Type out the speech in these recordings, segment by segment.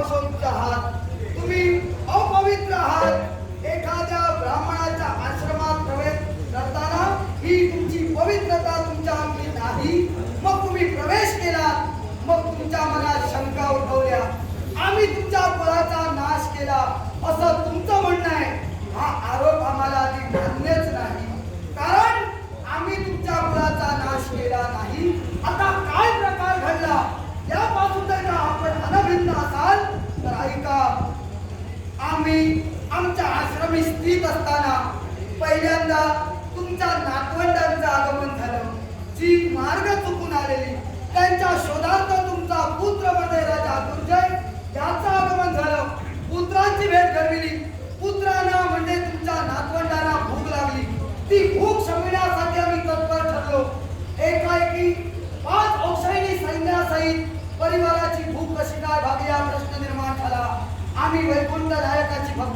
esposo असताना पहिल्यांदा तुमच्या नातवंडांचं आगमन झालं. जी मार्ग चुकून आलेली त्यांच्या शोधार्थ तुमचा पुत्र म्हणजे राजा दुर्जय याचं आगमन झालं. पुत्रांची भेट घडविली. पुत्रांना म्हणजे तुमच्या नातवंडांना भूक लागली. ती भूक शमविण्यासाठी आम्ही तत्पर ठरलो. एकाएकी पाच औषधी सैन्यासहित परिवाराची भूक कशी काय भागी हा प्रश्न निर्माण झाला. आम्ही वैकुंठ नायकाची भक्त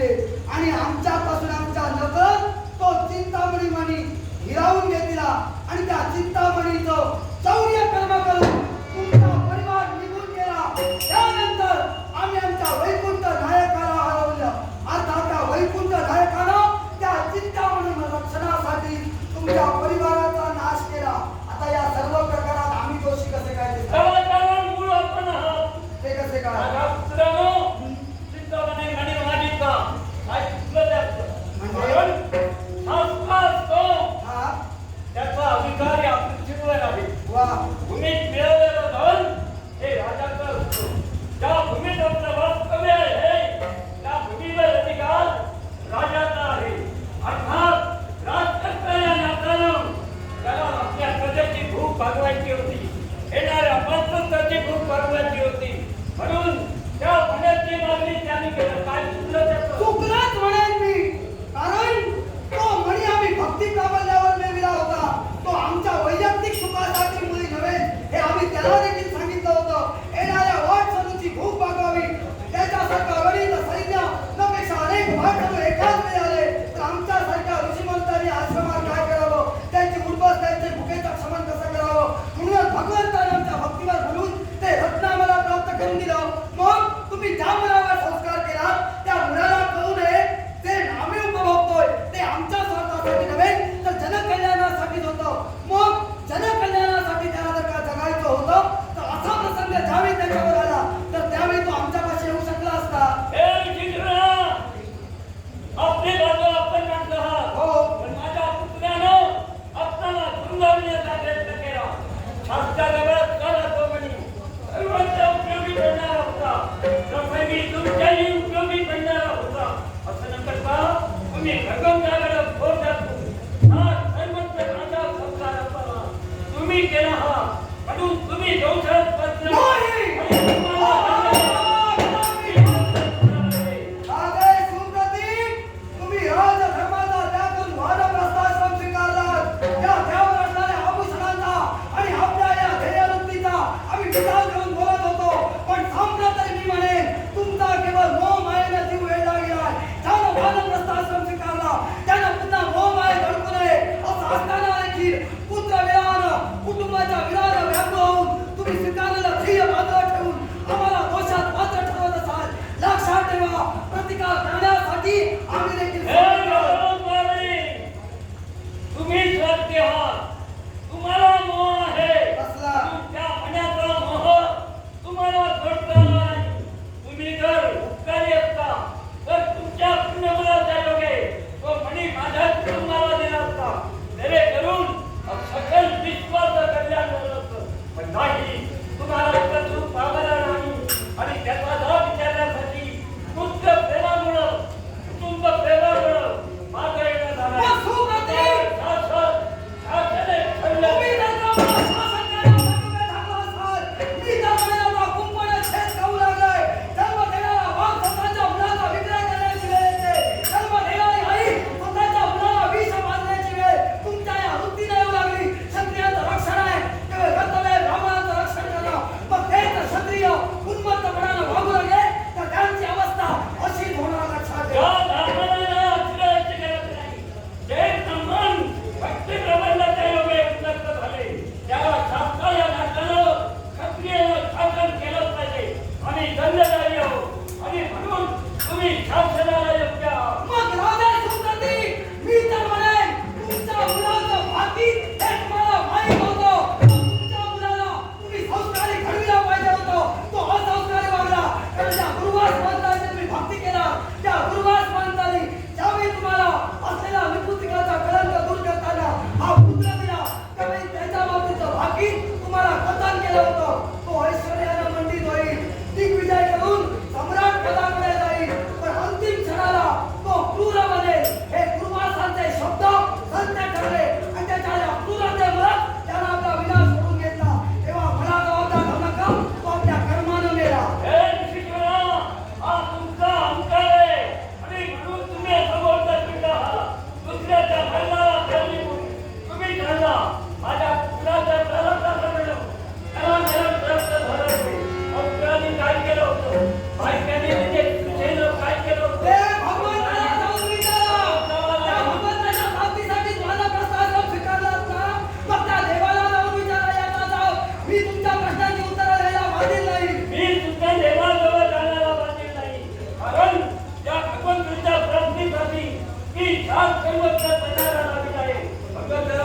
घेतले. आणि आमच्यापासून आमच्या लोक तो चिंतामणी मणी हिरावून घेतला. आणि त्या चिंतामणीचं चौर्य कर्म करून तुमचा परिवार निघून गेला. त्यानंतर आम्ही आमच्या वैकुंठ नायकाला हरवलं. आता त्या वैकुंठ नायकाला त्या चिंतामणी रक्षणासाठी तुमच्या परिवाराचा नाश केला. आता या सर्व प्रकारात आम्ही दोषी कसे काय ते कसे काय? तुम्ही केला हा. म्हणून तुम्ही दोन सर्वत्र प्रचाराला आली आहे.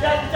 त्यांच्या प्रारब्धाप्रमाणे